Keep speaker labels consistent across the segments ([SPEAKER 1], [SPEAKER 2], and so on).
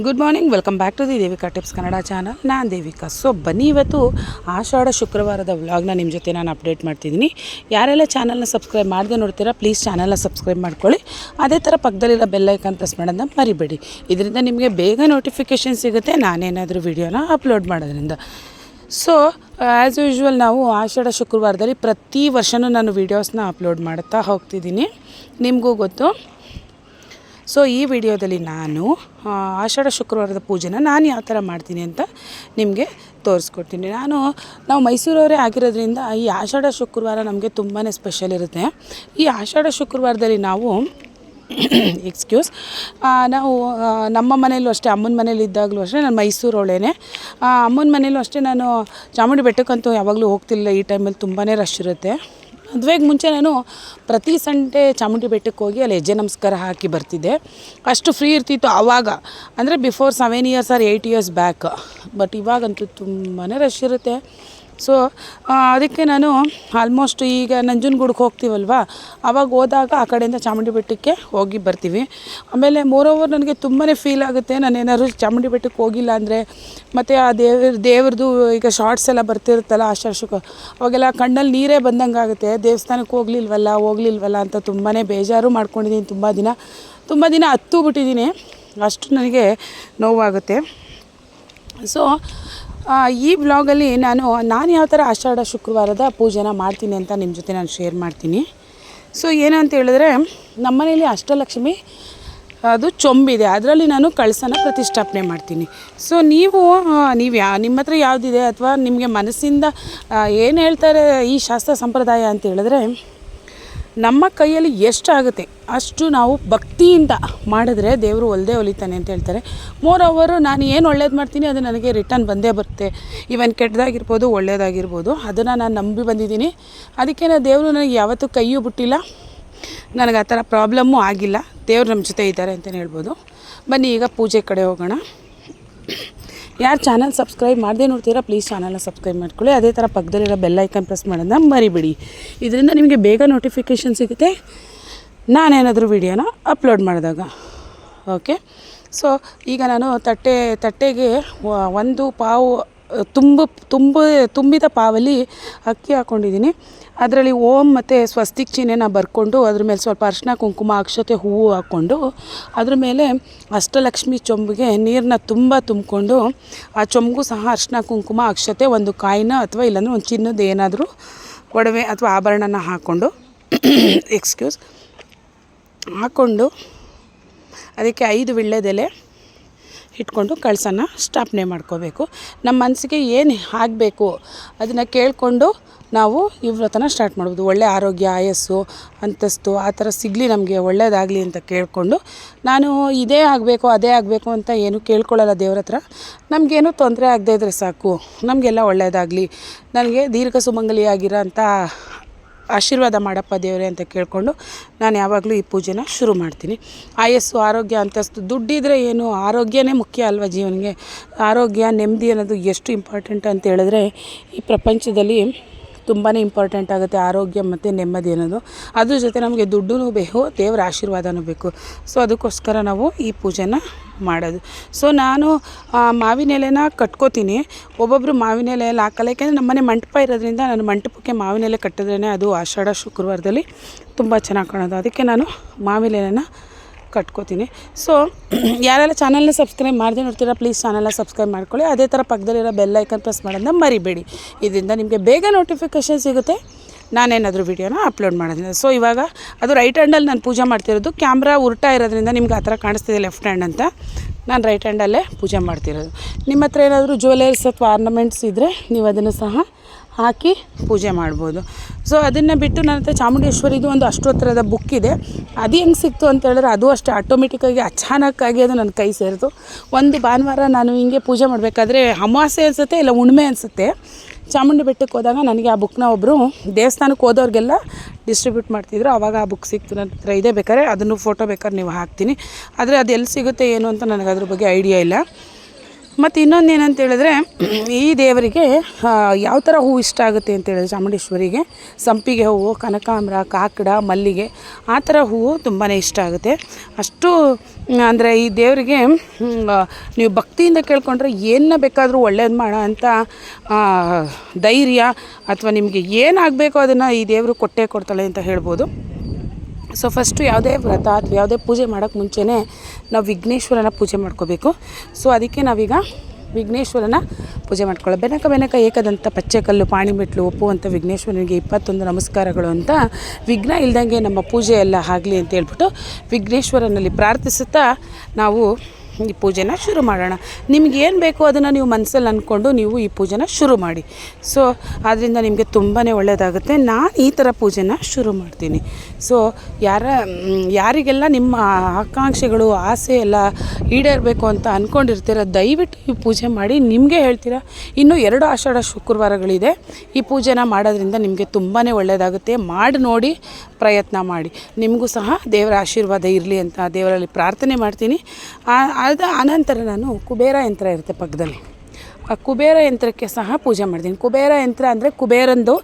[SPEAKER 1] Good morning welcome back to the Devika tips Kannada channel ನಾನು Devika. So ಬನ್ನಿ ಇವತ್ತು ಆಷಾಢ ಶುಕ್ರವಾರದ ವ್ಲಾಗ್ನ ನಿಮ್ಮ ಜೊತೆ ನಾನು ಅಪ್ಡೇಟ್ ಮಾಡ್ತಿದ್ದೀನಿ. ಯಾರೆಲ್ಲ ಚಾನಲ್ನ ಸಬ್ಸ್ಕ್ರೈಬ್ ಮಾಡದೆ ನೋಡ್ತೀರಾ ಪ್ಲೀಸ್ ಚಾನಲ್ನ ಸಬ್ಸ್ಕ್ರೈಬ್ ಮಾಡ್ಕೊಳ್ಳಿ. ಅದೇ ಥರ ಪಕ್ಕದಲ್ಲಿರೋ ಬೆಲ್ಲೈಕನ್ ಪ್ರೆಸ್ ಮಾಡೋದನ್ನ ಮರಿಬೇಡಿ. ಇದರಿಂದ ನಿಮಗೆ ಬೇಗ ನೋಟಿಫಿಕೇಷನ್ ಸಿಗುತ್ತೆ, ನಾನೇನಾದರೂ ವಿಡಿಯೋನ ಅಪ್ಲೋಡ್ ಮಾಡೋದ್ರಿಂದ. ಸೊ ಆ್ಯಸ್ ಯೂಶ್ವಲ್ ನಾವು ಆಷಾಢ ಶುಕ್ರವಾರದಲ್ಲಿ ಪ್ರತಿ ವರ್ಷನೂ ನಾನು ವೀಡಿಯೋಸ್ನ ಅಪ್ಲೋಡ್ ಮಾಡ್ತಾ ಹೋಗ್ತಿದ್ದೀನಿ. ನಿಮಗೂ ಗೊತ್ತು. ಸೊ ಈ ವಿಡಿಯೋದಲ್ಲಿ ನಾನು ಆಷಾಢ ಶುಕ್ರವಾರದ ಪೂಜೆನ ನಾನು ಯಾವ ಥರ ಮಾಡ್ತೀನಿ ಅಂತ ನಿಮಗೆ ತೋರಿಸ್ಕೊಡ್ತೀನಿ. ನಾನು, ನಾವು ಮೈಸೂರವರೇ ಆಗಿರೋದ್ರಿಂದ ಈ ಆಷಾಢ ಶುಕ್ರವಾರ ನಮಗೆ ತುಂಬಾ ಸ್ಪೆಷಲ್ ಇರುತ್ತೆ. ಈ ಆಷಾಢ ಶುಕ್ರವಾರದಲ್ಲಿ ನಾವು ಎಕ್ಸ್ಕ್ಯೂಸ್ ನಾವು ನಮ್ಮ ಮನೇಲೂ ಅಷ್ಟೇ, ಅಮ್ಮನ ಮನೇಲಿ ಇದ್ದಾಗಲೂ ಅಷ್ಟೇ ನಾನು ಮೈಸೂರೊಳೇನೆ ಅಮ್ಮನ ಮನೇಲೂ ಅಷ್ಟೇ ನಾನು ಚಾಮುಂಡಿ ಬೆಟ್ಟಕ್ಕಂತೂ ಯಾವಾಗಲೂ ಹೋಗ್ತಿಲ್ಲ ಈ ಟೈಮಲ್ಲಿ ತುಂಬಾ ರಶ್ ಇರುತ್ತೆ. ಮದುವೆಗೆ ಮುಂಚೆ ನಾನು ಪ್ರತಿ ಸಂಡೇ ಚಾಮುಂಡಿ ಬೆಟ್ಟಕ್ಕೆ ಹೋಗಿ ಅಲ್ಲಿ ಹೆಜ್ಜೆ ನಮಸ್ಕಾರ ಹಾಕಿ ಬರ್ತಿದ್ದೆ. ಅಷ್ಟು ಫ್ರೀ ಇರ್ತಿತ್ತು ಆವಾಗ. ಅಂದರೆ before seven years or eight years back but ಇವಾಗಂತೂ ತುಂಬಾ ರಶ್ ಇರುತ್ತೆ. ಸೊ ಅದಕ್ಕೆ ನಾನು ಆಲ್ಮೋಸ್ಟ್ ಈಗ ನಂಜನಗೂಡಿಗೆ ಹೋಗ್ತೀವಲ್ವ? ಆವಾಗ ಹೋದಾಗ ಆ ಕಡೆಯಿಂದ ಚಾಮುಂಡಿ ಬೆಟ್ಟಕ್ಕೆ ಹೋಗಿ ಬರ್ತೀವಿ. ಆಮೇಲೆ ಮೋರೋವರ್ ನನಗೆ ತುಂಬಾ ಫೀಲ್ ಆಗುತ್ತೆ, ನಾನು ಏನಾದ್ರು ಚಾಮುಂಡಿ ಬೆಟ್ಟಕ್ಕೆ ಹೋಗಿಲ್ಲ ಅಂದರೆ ಮತ್ತು ಆ ದೇವ್ರ ದೇವ್ರದ್ದು ಈಗ ಶಾರ್ಟ್ಸ್ ಎಲ್ಲ ಬರ್ತಿರುತ್ತಲ್ಲ ಆಶಾಶುಕ ಅವಾಗೆಲ್ಲ ಕಣ್ಣಲ್ಲಿ ನೀರೇ ಬಂದಂಗೆ ಆಗುತ್ತೆ. ದೇವಸ್ಥಾನಕ್ಕೆ ಹೋಗ್ಲಿಲ್ವಲ್ಲ ಹೋಗ್ಲಿಲ್ವಲ್ಲ ಅಂತ ತುಂಬಾ ಬೇಜಾರು ಮಾಡ್ಕೊಂಡಿದ್ದೀನಿ ತುಂಬ ದಿನ. ತುಂಬ ದಿನ ಹತ್ತು ಬಿಟ್ಟಿದ್ದೀನಿ. ಅಷ್ಟು ನನಗೆ ನೋವಾಗುತ್ತೆ. ಸೊ ಈ ಬ್ಲಾಗಲ್ಲಿ ನಾನು ನಾನು ಯಾವ ಥರ ಆಷಾಢ ಶುಕ್ರವಾರದ ಪೂಜೆನ ಮಾಡ್ತೀನಿ ಅಂತ ನಿಮ್ಮ ಜೊತೆ ನಾನು ಶೇರ್ ಮಾಡ್ತೀನಿ. ಸೊ ಏನು ಅಂತ ಹೇಳಿದ್ರೆ ನಮ್ಮನೇಲಿ ಅಷ್ಟಲಕ್ಷ್ಮಿ, ಅದು ಚೊಂಬಿದೆ. ಅದರಲ್ಲಿ ನಾನು ಕಳಸನ ಪ್ರತಿಷ್ಠಾಪನೆ ಮಾಡ್ತೀನಿ. ಸೊ ನೀವು ನೀವು ಯಾ, ನಿಮ್ಮ ಹತ್ರ ಯಾವುದಿದೆ ಅಥವಾ ನಿಮಗೆ ಮನಸ್ಸಿಂದ ಏನು ಹೇಳ್ತಾರೆ ಈ ಶಾಸ್ತ್ರ ಸಂಪ್ರದಾಯ ಅಂತ ಹೇಳಿದ್ರೆ ನಮ್ಮ ಕೈಯಲ್ಲಿ ಎಷ್ಟಾಗುತ್ತೆ? ಅಷ್ಟು ನಾವು ಭಕ್ತಿಯಿಂದ ಮಾಡಿದ್ರೆ ದೇವರು ಒಲ್ದೇ ಒಲಿತಾನೆ ಅಂತ ಹೇಳ್ತಾರೆ. ಮೋರ್ ಓವರು ನಾನು ಏನು ಒಳ್ಳೇದು ಮಾಡ್ತೀನಿ, ಅದು ನನಗೆ ರಿಟರ್ನ್ ಬಂದೇ ಬರುತ್ತೆ. ಇವನ್ ಕೆಟ್ಟದಾಗಿರ್ಬೋದು, ಒಳ್ಳೇದಾಗಿರ್ಬೋದು. ಅದನ್ನು ನಾನು ನಂಬಿ ಬಂದಿದ್ದೀನಿ. ಅದಕ್ಕೆ ನಾನು ದೇವರು ನನಗೆ ಯಾವತ್ತೂ ಕೈಯೂ ಬಿಟ್ಟಿಲ್ಲ. ನನಗೆ ಆ ಥರ ಪ್ರಾಬ್ಲಮ್ಮು ಆಗಿಲ್ಲ. ದೇವ್ರು ನಮ್ಮ ಜೊತೆ ಇದ್ದಾರೆ ಅಂತಲೇ ಹೇಳ್ಬೋದು. ಬನ್ನಿ ಈಗ ಪೂಜೆ ಕಡೆ ಹೋಗೋಣ. ಯಾರು ಚಾನಲ್ ಸಬ್ಸ್ಕ್ರೈಬ್ ಮಾಡದೆ ನೋಡ್ತೀರಾ ಪ್ಲೀಸ್ ಚಾನಲ್ನ ಸಬ್ಸ್ಕ್ರೈಬ್ ಮಾಡ್ಕೊಳ್ಳಿ. ಅದೇ ಥರ ಪಕ್ಕದಲ್ಲಿರೋ ಬೆಲ್ ಐಕನ್ ಪ್ರೆಸ್ ಮಾಡೋದನ್ನ ಮರಿಬಿಡಿ. ಇದರಿಂದ ನಿಮಗೆ ಬೇಗ ನೋಟಿಫಿಕೇಷನ್ ಸಿಗುತ್ತೆ. ನಾನೇನಾದರೂ ವೀಡಿಯೋನ ಅಪ್ಲೋಡ್ ಮಾಡಿದಾಗ. ಓಕೆ ಸೊ ಈಗ ನಾನು ತಟ್ಟೆ, ತಟ್ಟೆಗೆ ಒಂದು ಪಾವು ತುಂಬ ತುಂಬ ತುಂಬಿದ ಪಾವಲ್ಲಿ ಅಕ್ಕಿ ಹಾಕ್ಕೊಂಡಿದ್ದೀನಿ ಅದರಲ್ಲಿ ಓಂ ಮತ್ತು ಸ್ವಸ್ತಿಕ್ ಚಿಹ್ನೆನ ಬರ್ಕೊಂಡು ಅದ್ರ ಮೇಲೆ ಸ್ವಲ್ಪ ಅರಿಶಿನ ಕುಂಕುಮ, ಅಕ್ಷತೆ ಹೂವು ಹಾಕ್ಕೊಂಡು ಅದ್ರ ಮೇಲೆ ಅಷ್ಟಲಕ್ಷ್ಮಿ ಚೊಂಬಿಗೆ ನೀರನ್ನ ತುಂಬ ತುಂಬಿಕೊಂಡು ಆ ಚೊಂಬು ಸಹ ಅರ್ಶಿನ ಕುಂಕುಮ, ಅಕ್ಷತೆ ಒಂದು ಕಾಯಿನ ಅಥವಾ ಇಲ್ಲಾಂದ್ರೆ ಒಂದು ಚಿನ್ನದ ಏನಾದರೂ ಒಡವೆ ಅಥವಾ ಆಭರಣನ ಹಾಕ್ಕೊಂಡು ಎಕ್ಸ್ಕ್ಯೂಸ್ ಹಾಕ್ಕೊಂಡು ಅದಕ್ಕೆ ಐದು ವಿಳ್ಳೆದೆಲೆ ಇಟ್ಕೊಂಡು ಕಳಸನ ಸ್ಥಾಪನೆ ಮಾಡ್ಕೋಬೇಕು. ನಮ್ಮ ಮನಸ್ಸಿಗೆ ಏನು ಆಗಬೇಕು ಅದನ್ನು ಕೇಳಿಕೊಂಡು ನಾವು ಈ ವ್ರತನ ಸ್ಟಾರ್ಟ್ ಮಾಡ್ಬೋದು. ಒಳ್ಳೆ ಆರೋಗ್ಯ, ಆಯಸ್ಸು, ಅಂತಸ್ತು ಆ ಥರ ಸಿಗಲಿ ನಮಗೆ ಒಳ್ಳೆಯದಾಗಲಿ ಅಂತ ಕೇಳಿಕೊಂಡು ನಾನು ಇದೇ ಆಗಬೇಕು, ಅದೇ ಆಗಬೇಕು ಅಂತ ಏನು ಕೇಳ್ಕೊಳ್ಳಲ್ಲ ದೇವ್ರ ಹತ್ರ. ನಮಗೇನು ತೊಂದರೆ ಆಗದೇ ಇದ್ದರೆ ಸಾಕು. ನಮಗೆಲ್ಲ ಒಳ್ಳೆಯದಾಗಲಿ ನನಗೆ ದೀರ್ಘ ಸುಮಂಗಲಿಯಾಗಿರೋ ಅಂಥ ಆಶೀರ್ವಾದ ಮಾಡಪ್ಪ ದೇವರೇ ಅಂತ ಕೇಳಿಕೊಂಡು ನಾನು ಯಾವಾಗಲೂ ಈ ಪೂಜೆನ ಶುರು ಮಾಡ್ತೀನಿ. ಆಯಸ್ಸು, ಆರೋಗ್ಯ ಅಂತಸ್ತು, ದುಡ್ಡಿದ್ರೆ ಏನು? ಆರೋಗ್ಯನೇ ಮುಖ್ಯ ಅಲ್ವಾ ಜೀವನಿಗೆ? ಆರೋಗ್ಯ, ನೆಮ್ಮದಿ ಅನ್ನೋದು ಎಷ್ಟು ಇಂಪಾರ್ಟೆಂಟ್ ಅಂತ ಹೇಳಿದ್ರೆ ಈ ಪ್ರಪಂಚದಲ್ಲಿ ತುಂಬಾ ಇಂಪಾರ್ಟೆಂಟ್ ಆಗುತ್ತೆ ಆರೋಗ್ಯ ಮತ್ತು ನೆಮ್ಮದಿ ಅನ್ನೋದು. ಅದ್ರ ಜೊತೆ ನಮಗೆ ದುಡ್ಡು ಬೇಕು, ದೇವರ ಆಶೀರ್ವಾದನೂ ಬೇಕು. ಸೊ ಅದಕ್ಕೋಸ್ಕರ ನಾವು ಈ ಪೂಜೆನ ಮಾಡೋದು. ಸೊ ನಾನು ಮಾವಿನ ಎಲೆನ ಕಟ್ಕೋತೀನಿ. ಒಬ್ಬೊಬ್ಬರು ಮಾವಿನ ಎಲೆ ಎಲ್ಲ ಹಾಕಲ್ಲ, ಯಾಕೆಂದರೆ ನಮ್ಮನೆ ಮಂಟಪ ಇರೋದ್ರಿಂದ ನಾನು ಮಂಟಪಕ್ಕೆ ಮಾವಿನ ಎಲೆ ಕಟ್ಟಿದ್ರೇ ಅದು ಆಷಾಢ ಶುಕ್ರವಾರದಲ್ಲಿ ತುಂಬ ಚೆನ್ನಾಗಿ ಕಾಣೋದು. ಅದಕ್ಕೆ ನಾನು ಮಾವಿನ ಎಲೆನ ಕಟ್ಕೋತೀನಿ. ಸೊ ಯಾರೆಲ್ಲ ಚಾನಲ್ನ ಸಬ್ಸ್ಕ್ರೈಬ್ ಮಾಡದೆ ನೋಡ್ತೀರಾ ಪ್ಲೀಸ್ ಚಾನಲ್ನ ಸಬ್ಸ್ಕ್ರೈಬ್ ಮಾಡ್ಕೊಳ್ಳಿ. ಅದೇ ಥರ ಪಕ್ಕದಲ್ಲಿರೋ ಬೆಲ್ ಐಕನ್ ಪ್ರೆಸ್ ಮಾಡೋದನ್ನ ಮರಿಬೇಡಿ. ಇದರಿಂದ ನಿಮಗೆ ಬೇಗ ನೋಟಿಫಿಕೇಷನ್ ಸಿಗುತ್ತೆ. ನಾನೇನಾದರೂ ವೀಡಿಯೋನ ಅಪ್ಲೋಡ್ ಮಾಡೋದ್ರಿಂದ. ಸೊ ಇವಾಗ ಅದು ರೈಟ್ ಹ್ಯಾಂಡಲ್ಲಿ ನಾನು ಪೂಜೆ ಮಾಡ್ತಿರೋದು. ಕ್ಯಾಮ್ರಾ ಉರ್ಟಾ ಇರೋದ್ರಿಂದ ನಿಮ್ಗೆ ಆ ಥರ ಕಾಣಿಸ್ತಿದೆ ಲೆಫ್ಟ್ ಹ್ಯಾಂಡ್ ಅಂತ. ನಾನು ರೈಟ್ ಹ್ಯಾಂಡಲ್ಲೇ ಪೂಜೆ ಮಾಡ್ತಿರೋದು. ನಿಮ್ಮ ಹತ್ರ ಏನಾದರೂ ಜ್ಯುವೆಲರ್ಸ್ ಅಥವಾ ಆರ್ನಮೆಂಟ್ಸ್ ಇದ್ದರೆ ನೀವು ಅದನ್ನು ಸಹ ಹಾಕಿ ಪೂಜೆ ಮಾಡ್ಬೋದು. ಸೊ ಅದನ್ನು ಬಿಟ್ಟು ನನ್ನ ಹತ್ರ ಚಾಮುಂಡೇಶ್ವರಿದು ಒಂದು ಅಷ್ಟೋತ್ತರದ ಬುಕ್ ಇದೆ. ಅದು ಹೆಂಗೆ ಸಿಕ್ತು ಅಂತ ಹೇಳಿದ್ರೆ ಅದು ಅಷ್ಟೇ ಆಟೋಮೆಟಿಕ್ಕಾಗಿ ಅಚಾನಕ್ಕಾಗಿ ಅದು ನನ್ನ ಕೈ ಸೇರಿತು. ಒಂದು ಭಾನುವಾರ ನಾನು ಹಿಂಗೆ ಪೂಜೆ ಮಾಡಬೇಕಾದ್ರೆ ಅಮಾವಾಸ್ಯೆ ಅನಿಸುತ್ತೆ ಇಲ್ಲ ಹುಣ್ಮೆ ಅನಿಸುತ್ತೆ. ಚಾಮುಂಡಿ ಬೆಟ್ಟಕ್ಕೆ ಹೋದಾಗ ನನಗೆ ಆ ಬುಕ್ನ ಒಬ್ಬರು ದೇವಸ್ಥಾನಕ್ಕೆ ಹೋದವ್ರಿಗೆಲ್ಲ ಡಿಸ್ಟ್ರಿಬ್ಯೂಟ್ ಮಾಡ್ತಿದ್ರು. ಆವಾಗ ಆ ಬುಕ್ ಸಿಕ್ತು. ನನ್ನ ಹತ್ರ ಇದೆ ಬೇಕಾದ್ರೆ ಅದನ್ನು ಫೋಟೋ ಬೇಕಾದ್ರೆ ನೀವು ಹಾಕ್ತೀನಿ. ಆದರೆ ಅದು ಎಲ್ಲಿ ಸಿಗುತ್ತೆ ಏನು ಅಂತ ನನಗೆ ಅದ್ರ ಬಗ್ಗೆ ಐಡಿಯಾ ಇಲ್ಲ. ಮತ್ತು ಇನ್ನೊಂದು ಏನಂತ ಹೇಳಿದ್ರೆ, ಈ ದೇವರಿಗೆ ಯಾವ ಥರ ಹೂವು ಇಷ್ಟ ಆಗುತ್ತೆ ಅಂತೇಳಿದ್ರೆ ಚಾಮುಂಡೇಶ್ವರಿಗೆ, ಸಂಪಿಗೆ ಹೂವು, ಕನಕಾಂಬರ, ಕಾಕಡ, ಮಲ್ಲಿಗೆ, ಆ ಥರ ಹೂವು ತುಂಬಾ ಇಷ್ಟ ಆಗುತ್ತೆ. ಅಷ್ಟು, ಅಂದರೆ ಈ ದೇವರಿಗೆ ನೀವು ಭಕ್ತಿಯಿಂದ ಕೇಳ್ಕೊಂಡ್ರೆ ಏನನ್ನ ಬೇಕಾದರೂ ಒಳ್ಳೇದು ಮಾಡೋ ಅಂತ ಧೈರ್ಯ ಅಥವಾ ನಿಮಗೆ ಏನಾಗಬೇಕೋ ಅದನ್ನು ಈ ದೇವರು ಕೊಟ್ಟೇ ಕೊಡ್ತಾಳೆ ಅಂತ ಹೇಳ್ಬೋದು. ಸೊ ಫಸ್ಟು ಯಾವುದೇ ವ್ರತ ಅಥವಾ ಯಾವುದೇ ಪೂಜೆ ಮಾಡೋಕ್ಕೆ ಮುಂಚೆನೇ ನಾವು ವಿಘ್ನೇಶ್ವರನ ಪೂಜೆ ಮಾಡ್ಕೋಬೇಕು. ಸೊ ಅದಕ್ಕೆ ನಾವೀಗ ವಿಘ್ನೇಶ್ವರನ ಪೂಜೆ ಮಾಡ್ಕೊಳ್ಳೋ ಬೆನಕ ಬೆನಕ ಏಕದಂತ ಪಚ್ಚೆಕಲ್ಲು ಪಾಣಿಮೆಟ್ಲು ಒಪ್ಪುವಂಥ ವಿಘ್ನೇಶ್ವರನಿಗೆ ಇಪ್ಪತ್ತೊಂದು ನಮಸ್ಕಾರಗಳು ಅಂತ ವಿಘ್ನ ಇಲ್ದಂಗೆ ನಮ್ಮ ಪೂಜೆ ಎಲ್ಲ ಆಗಲಿ ಅಂತ ಹೇಳ್ಬಿಟ್ಟು ವಿಘ್ನೇಶ್ವರನಲ್ಲಿ ಪ್ರಾರ್ಥಿಸುತ್ತಾ ನಾವು ಈ ಪೂಜೆನ ಶುರು ಮಾಡೋಣ. ನಿಮ್ಗೆ ಏನು ಬೇಕೋ ಅದನ್ನು ನೀವು ಮನಸ್ಸಲ್ಲಿ ಅಂದ್ಕೊಂಡು ನೀವು ಈ ಪೂಜೆನ ಶುರು ಮಾಡಿ. ಸೊ ಆದ್ದರಿಂದ ನಿಮಗೆ ತುಂಬಾ ಒಳ್ಳೆಯದಾಗುತ್ತೆ ನಾನು ಈ ಥರ ಪೂಜೆನ ಶುರು ಮಾಡ್ತೀನಿ. ಸೊ ಯಾರ ಯಾರಿಗೆಲ್ಲ ನಿಮ್ಮ ಆಕಾಂಕ್ಷೆಗಳು, ಆಸೆ ಎಲ್ಲ ಈಡೇರಬೇಕು ಅಂತ ಅಂದ್ಕೊಂಡಿರ್ತೀರ ದಯವಿಟ್ಟು ಈ ಪೂಜೆ ಮಾಡಿ. ನಿಮಗೆ ಹೇಳ್ತೀರಾ? ಇನ್ನೂ ಎರಡು ಆಷಾಢ ಶುಕ್ರವಾರಗಳಿದೆ. ಈ ಪೂಜೆನ ಮಾಡೋದ್ರಿಂದ ನಿಮಗೆ ತುಂಬಾ ಒಳ್ಳೆಯದಾಗುತ್ತೆ ಮಾಡಿ ನೋಡಿ ಪ್ರಯತ್ನ ಮಾಡಿ. ನಿಮಗೂ ಸಹ ದೇವರ ಆಶೀರ್ವಾದ ಇರಲಿ ಅಂತ ದೇವರಲ್ಲಿ ಪ್ರಾರ್ಥನೆ ಮಾಡ್ತೀನಿ. ಅದ ಅನಂತರ ನಾನು ಕುಬೇರ ಯಂತ್ರ ಇರುತ್ತೆ ಪಕ್ಕದಲ್ಲಿ. ಕುಬೇರ ಯಂತ್ರಕ್ಕೆ ಸಹ ಪೂಜೆ ಮಾಡ್ತೀನಿ ಕುಬೇರ ಯಂತ್ರ ಅಂದರೆ ಕುಬೇರಂದು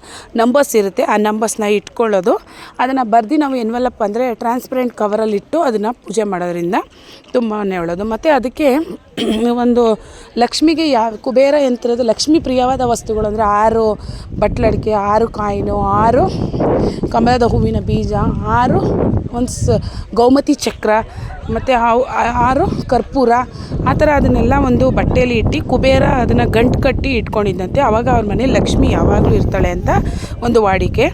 [SPEAKER 1] ನಂಬರ್ಸ್ ಇರುತ್ತೆ. ಆ ನಂಬರ್ಸ್ನ ಇಟ್ಕೊಳ್ಳೋದು. ಅದನ್ನು ಬರ್ದು ನಾವು ಎನ್ವೆಲಪ್ ಅಂದರೆ ಟ್ರಾನ್ಸ್ಪರೆಂಟ್ ಕವರಲ್ಲಿಟ್ಟು ಅದನ್ನು ಪೂಜೆ ಮಾಡೋದ್ರಿಂದ ತುಂಬಾ ಒಳ್ಳೆಯದು ಮತ್ತು ಅದಕ್ಕೆ ಒಂದು ಲಕ್ಷ್ಮಿಗೆ ಯಾವ ಕುಬೇರ ಯಂತ್ರದ ಲಕ್ಷ್ಮಿ ಪ್ರಿಯವಾದ ವಸ್ತುಗಳು ಅಂದರೆ ಆರು ಬಟ್ಲಡಿಕೆ, ಆರು ಕಾಯಿನು, ಆರು ಕಮಲದ ಹೂವಿನ ಬೀಜ, ಆರು ಒಂದು ಸ ಗೌಮತಿ ಚಕ್ರ, ಮತ್ತು ಆರು ಕರ್ಪೂರ, ಆ ಥರ ಅದನ್ನೆಲ್ಲ ಒಂದು ಬಟ್ಟೆಯಲ್ಲಿ ಇಟ್ಟು ಕುಬೇರ ಅದನ್ನು ಗಂಟು ಕಟ್ಟಿ ಇಟ್ಕೊಂಡಿದ್ದಂತೆ. ಆವಾಗ ಅವ್ರ ಮನೆ ಲಕ್ಷ್ಮಿ ಯಾವಾಗಲೂ ಇರ್ತಾಳೆ ಅಂತ ಒಂದು ವಾಡಿಕೆ.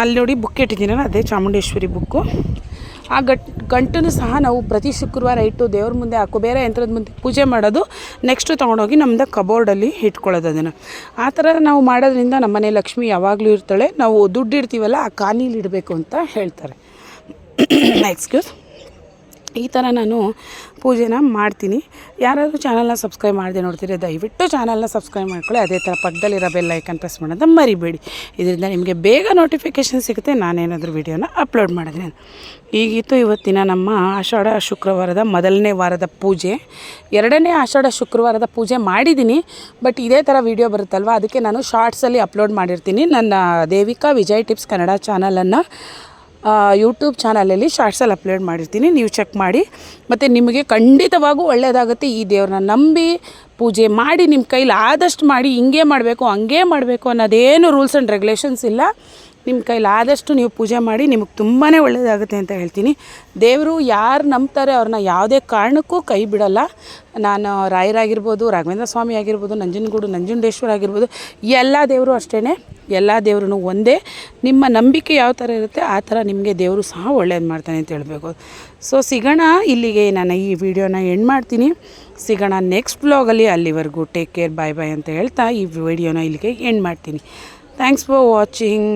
[SPEAKER 1] ಅಲ್ಲಿ ನೋಡಿ ಬುಕ್ ಇಟ್ಟಿದ್ದೀನಲ್ಲ ಅದೇ ಚಾಮುಂಡೇಶ್ವರಿ ಬುಕ್ಕು ಆ ಗಟ್, ಗಂಟನ್ನು ಸಹ ನಾವು ಪ್ರತಿ ಶುಕ್ರವಾರ ಇಟ್ಟು ದೇವ್ರ ಮುಂದೆ ಆ ಕುಬೇರ ಯಂತ್ರದ ಮುಂದೆ ಪೂಜೆ ಮಾಡೋದು ನೆಕ್ಸ್ಟು ತೊಗೊಂಡೋಗಿ ನಮ್ಮದು ಕಬೋರ್ಡಲ್ಲಿ ಇಟ್ಕೊಳ್ಳೋದು ಅದನ್ನು. ಆ ಥರ ನಾವು ಮಾಡೋದ್ರಿಂದ ನಮ್ಮನೆ ಲಕ್ಷ್ಮಿ ಯಾವಾಗಲೂ ಇರ್ತಾಳೆ. ನಾವು ದುಡ್ಡು ಇಡ್ತೀವಲ್ಲ, ಆ ಖಾನೀಲಿ ಇಡಬೇಕು ಅಂತ ಹೇಳ್ತಾರೆ. ಎಕ್ಸ್ಕ್ಯೂಸ್ ಈ ಥರ ನಾನು ಪೂಜೆನ ಮಾಡ್ತೀನಿ. ಯಾರಾದರೂ ಚಾನಲ್ನ ಸಬ್ಸ್ಕ್ರೈಬ್ ಮಾಡದೆ ನೋಡ್ತೀರಿ ದಯವಿಟ್ಟು ಚಾನಲ್ನ ಸಬ್ಸ್ಕ್ರೈಬ್ ಮಾಡ್ಕೊಳ್ಳಿ. ಅದೇ ಥರ ಪಕ್ಕದಲ್ಲಿರೋ ಬೆಲ್ ಐಕನ್ ಪ್ರೆಸ್ ಮಾಡೋದನ್ನ ಮರಿಬೇಡಿ. ಇದರಿಂದ ನಿಮಗೆ ಬೇಗ ನೋಟಿಫಿಕೇಷನ್ ಸಿಗುತ್ತೆ. ನಾನೇನಾದರೂ ವೀಡಿಯೋನ ಅಪ್ಲೋಡ್ ಮಾಡಿದ್ರೆ ಈಗಿತ್ತು ಇವತ್ತಿನ ನಮ್ಮ ಆಷಾಢ ಶುಕ್ರವಾರದ ಮೊದಲನೇ ವಾರದ ಪೂಜೆ. ಎರಡನೇ ಆಷಾಢ ಶುಕ್ರವಾರದ ಪೂಜೆ ಮಾಡಿದ್ದೀನಿ. ಬಟ್ ಇದೇ ಥರ ವೀಡಿಯೋ ಬರುತ್ತಲ್ವ? ಅದಕ್ಕೆ ನಾನು ಶಾರ್ಟ್ಸಲ್ಲಿ ಅಪ್ಲೋಡ್ ಮಾಡಿರ್ತೀನಿ. ನನ್ನ ದೇವಿಕಾ ವಿಜಯ್ ಟಿಪ್ಸ್ ಕನ್ನಡ ಚಾನಲನ್ನು ಯೂಟ್ಯೂಬ್ ಚಾನಲಲ್ಲಿ ಶಾರ್ಟ್ಸಲ್ಲಿ ಅಪ್ಲೋಡ್ ಮಾಡಿರ್ತೀನಿ, ನೀವು ಚೆಕ್ ಮಾಡಿ. ಮತ್ತು ನಿಮಗೆ ಖಂಡಿತವಾಗೂ ಒಳ್ಳೆಯದಾಗುತ್ತೆ ಈ ದೇವ್ರನ್ನ ನಂಬಿ ಪೂಜೆ ಮಾಡಿ ನಿಮ್ಮ ಕೈಲಿ ಆದಷ್ಟು ಮಾಡಿ, ಹಿಂಗೆ ಮಾಡಬೇಕು, ಹಂಗೆ ಮಾಡಬೇಕು ಅನ್ನೋದೇನು ರೂಲ್ಸ್ ಆ್ಯಂಡ್ ರೆಗ್ಯುಲೇಷನ್ಸ್ ಇಲ್ಲ. ನಿಮ್ಮ ಕೈಲಿ ಆದಷ್ಟು ನೀವು ಪೂಜೆ ಮಾಡಿ ನಿಮಗೆ ತುಂಬಾ ಒಳ್ಳೆಯದಾಗುತ್ತೆ ಅಂತ ಹೇಳ್ತೀನಿ. ದೇವರು ಯಾರು ನಂಬ್ತಾರೆ ಅವ್ರನ್ನ ಯಾವುದೇ ಕಾರಣಕ್ಕೂ ಕೈ ಬಿಡೋಲ್ಲ. ನಾನು ರಾಯರಾಗಿರ್ಬೋದು ರಾಘವೇಂದ್ರ ಸ್ವಾಮಿ ಆಗಿರ್ಬೋದು, ನಂಜನಗೂಡು ನಂಜುಂಡೇಶ್ವರ ಆಗಿರ್ಬೋದು, ಎಲ್ಲ ದೇವರು ಅಷ್ಟೇ ಎಲ್ಲ ದೇವ್ರೂ ಒಂದೇ. ನಿಮ್ಮ ನಂಬಿಕೆ ಯಾವ ಥರ ಇರುತ್ತೆ ಆ ಥರ ನಿಮಗೆ ದೇವರು ಸಹ ಒಳ್ಳೇದು ಮಾಡ್ತಾನೆ ಅಂತ ಹೇಳಬೇಕು. ಸೊ ಸಿಗೋಣ, ಇಲ್ಲಿಗೆ ನಾನು ಈ ವಿಡಿಯೋನ ಎಂಡ್ ಮಾಡ್ತೀನಿ. ಸಿಗೋಣ ನೆಕ್ಸ್ಟ್ ಬ್ಲಾಗಲ್ಲಿ ಅಲ್ಲಿವರೆಗೂ ಟೇಕ್ ಕೇರ್ ಬಾಯ್ ಬಾಯ್ ಅಂತ ಹೇಳ್ತಾ ಈ ವಿಡಿಯೋನ ಇಲ್ಲಿಗೆ ಎಂಡ್ ಮಾಡ್ತೀನಿ. Thanks for watching